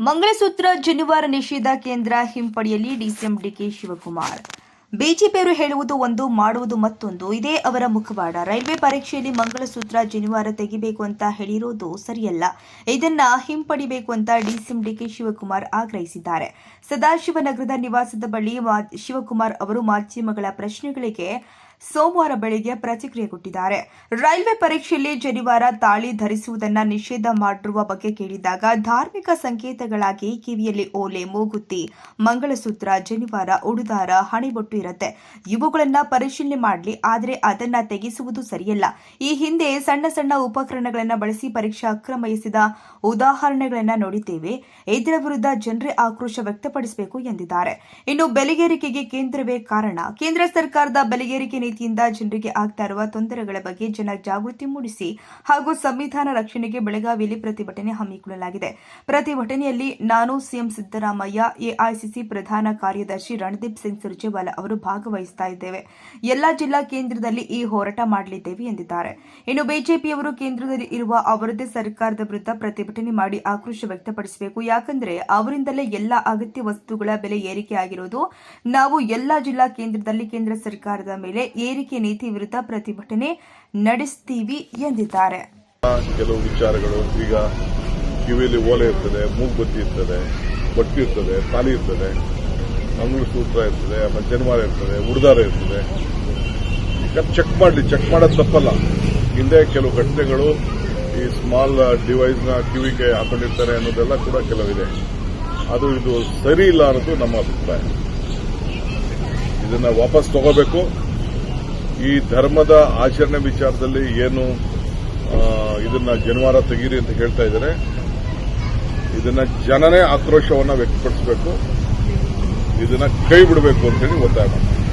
ಮಂಗಳಸೂತ್ರ ಜನಿವಾರ ನಿಷೇಧ ಕೇಂದ್ರ ಹಿಂಪಡೆಯಲಿ ಡಿಸಿಎಂ ಡಿಕೆ ಶಿವಕುಮಾರ್. ಬಿಜೆಪಿಯವರು ಹೇಳುವುದು ಒಂದು, ಮಾಡುವುದು ಮತ್ತೊಂದು. ಇದೇ ಅವರ ಮುಖವಾಡ. ರೈಲ್ವೆ ಪರೀಕ್ಷೆಯಲ್ಲಿ ಮಂಗಳಸೂತ್ರ ಜನಿವಾರ ತೆಗಿಬೇಕು ಅಂತ ಹೇಳಿರೋದು ಸರಿಯಲ್ಲ. ಇದನ್ನ ಹಿಂಪಡಿಬೇಕು ಅಂತ ಡಿಸಿಎಂ ಡಿಕೆ ಶಿವಕುಮಾರ್ ಆಗ್ರಹಿಸಿದ್ದಾರೆ. ಸದಾಶಿವನಗರದ ನಿವಾಸದ ಬಳಿ ಶಿವಕುಮಾರ್ ಅವರು ಮಾಧ್ಯಮಗಳ ಪ್ರಶ್ನೆಗಳಿಗೆ ಸೋಮವಾರ ಬೆಳಿಗ್ಗೆ ಪ್ರತಿಕ್ರಿಯೆ ಕೊಟ್ಟಿದ್ದಾರೆ. ರೈಲ್ವೆ ಪರೀಕ್ಷೆಯಲ್ಲಿ ಜನಿವಾರ ತಾಳಿ ಧರಿಸುವುದನ್ನ ನಿಷೇಧ ಮಾಡಿರುವ ಬಗ್ಗೆ ಕೇಳಿದಾಗ ಧಾರ್ಮಿಕ ಸಂಕೇತಗಳಾಗಿ ಕಿವಿಯಲ್ಲಿ ಓಲೆ ಮೂಗುತ್ತಿ ಮಂಗಳಸೂತ್ರ, ಜನಿವಾರ, ಉಡುದಾರ, ಹಣಿಬೊಟ್ಟು ಇರುತ್ತೆ. ಇವುಗಳನ್ನ ಪರಿಶೀಲನೆ ಮಾಡಲಿ, ಆದರೆ ಅದನ್ನ ತೆಗೆಸುವುದು ಸರಿಯಲ್ಲ. ಈ ಹಿಂದೆ ಸಣ್ಣ ಸಣ್ಣ ಉಪಕರಣಗಳನ್ನು ಬಳಸಿ ಪರೀಕ್ಷಾ ಅಕ್ರಮ ಉದಾಹರಣೆಗಳನ್ನು ಉದಾಹರಣೆಗಳನ್ನ ನೋಡಿದ್ದೇವೆ. ಇದರ ವಿರುದ್ಧ ಜನರೇ ಆಕ್ರೋಶ ವ್ಯಕ್ತಪಡಿಸಬೇಕು ಎಂದಿದ್ದಾರೆ. ಇನ್ನು ಬೆಲೆಗೇರಿಕೆಗೆ ಕೇಂದ್ರವೇ ಕಾರಣ. ಕೇಂದ್ರ ಸರ್ಕಾರದ ಬೆಲೆಗೇರಿಕೆ ನೀತಿಯಿಂದ ಜನರಿಗೆ ಆಗ್ತಾ ಇರುವ ತೊಂದರೆಗಳ ಬಗ್ಗೆ ಜನ ಜಾಗೃತಿ ಮೂಡಿಸಿ ಹಾಗೂ ಸಂವಿಧಾನ ರಕ್ಷಣೆಗೆ ಬೆಳಗಾವಿಯಲ್ಲಿ ಪ್ರತಿಭಟನೆ ಹಮ್ಮಿಕೊಳ್ಳಲಾಗಿದೆ. ಪ್ರತಿಭಟನೆಯಲ್ಲಿ ನಾನು ಸಿಎಂ ಸಿದ್ದರಾಮಯ್ಯ ಎಐಸಿಸಿ ಪ್ರಧಾನ ಕಾರ್ಯದರ್ಶಿ ರಣದೀಪ್ ಸಿಂಗ್ ಸುರ್ಜೇವಾಲಾ ಅವರು ಭಾಗವಹಿಸ್ತಾ ಇದ್ದೇವೆ. ಎಲ್ಲಾ ಜಿಲ್ಲಾ ಕೇಂದ್ರದಲ್ಲಿ ಈ ಹೋರಾಟ ಮಾಡಲಿದ್ದೇವೆ ಎಂದಿದ್ದಾರೆ. ಇನ್ನು ಬಿಜೆಪಿಯವರು ಕೇಂದ್ರದಲ್ಲಿ ಇರುವ ಅವರದೇ ಸರ್ಕಾರದ ವಿರುದ್ಧ ಪ್ರತಿಭಟನೆ ಮಾಡಿ ಆಕ್ರೋಶ ವ್ಯಕ್ತಪಡಿಸಬೇಕು. ಯಾಕಂದ್ರೆ ಅವರಿಂದಲೇ ಎಲ್ಲ ಅಗತ್ಯ ವಸ್ತುಗಳ ಬೆಲೆ ಏರಿಕೆ ಆಗಿರೋದು ನಾವು ಎಲ್ಲಾ ಜಿಲ್ಲಾ ಕೇಂದ್ರದಲ್ಲಿ ಕೇಂದ್ರ ಸರ್ಕಾರದ ಮೇಲೆ ಏರಿಕೆ ನೀತಿ ವಿರುದ್ಧ ಪ್ರತಿಭಟನೆ ನಡೆಸ್ತೀವಿ ಎಂದಿದ್ದಾರೆ. ಕೆಲವು ವಿಚಾರಗಳು ಈಗ ಕಿವಿಯಲ್ಲಿ ಓಲೆ ಇರ್ತದೆ, ಮೂಗುಬತ್ತಿ ಇರ್ತದೆ, ಬಟ್ಟಿ ಇರ್ತದೆ ತಾಲಿ ಇರ್ತದೆ ಮಂಗಳ ಸೂತ್ರ ಇರ್ತದೆ, ಆಮೇಲೆ ಇರ್ತದೆ, ಉಡ್ದಾರ ಇರ್ತದೆ. ಈಗ ಚೆಕ್ ಮಾಡಲಿ ಚೆಕ್ ಮಾಡೋದು ತಪ್ಪಲ್ಲ. ಹಿಂದೆ ಕೆಲವು ಘಟನೆಗಳು ಈ ಸ್ಮಾಲ್ ಡಿವೈಸ್ನ ಕಿವಿಗೆ ಹಾಕೊಂಡಿರ್ತಾರೆ ಅನ್ನೋದೆಲ್ಲ ಕೂಡ ಕೆಲವಿದೆ. ಅದು ಇದು ಸರಿ ಇಲ್ಲ ಅನ್ನೋದು ನಮ್ಮ ಅಭಿಪ್ರಾಯ. ಇದನ್ನ ವಾಪಸ್ ತಗೋಬೇಕು. ಈ ಧರ್ಮದ ಆಚರಣೆ ವಿಚಾರದಲ್ಲಿ ಏನು ಇದನ್ನ ಜನವಾರ ತೆಗೀರಿ ಅಂತ ಹೇಳ್ತಾ ಇದ್ದಾರೆ. ಇದನ್ನ ಜನನೇ ಆಕ್ರೋಶವನ್ನು ವ್ಯಕ್ತಪಡಿಸಬೇಕು. ಇದನ್ನ ಕೈ ಬಿಡಬೇಕು ಅಂತೇಳಿ ಒತ್ತಾಯ ಮಾಡ್ತಾರೆ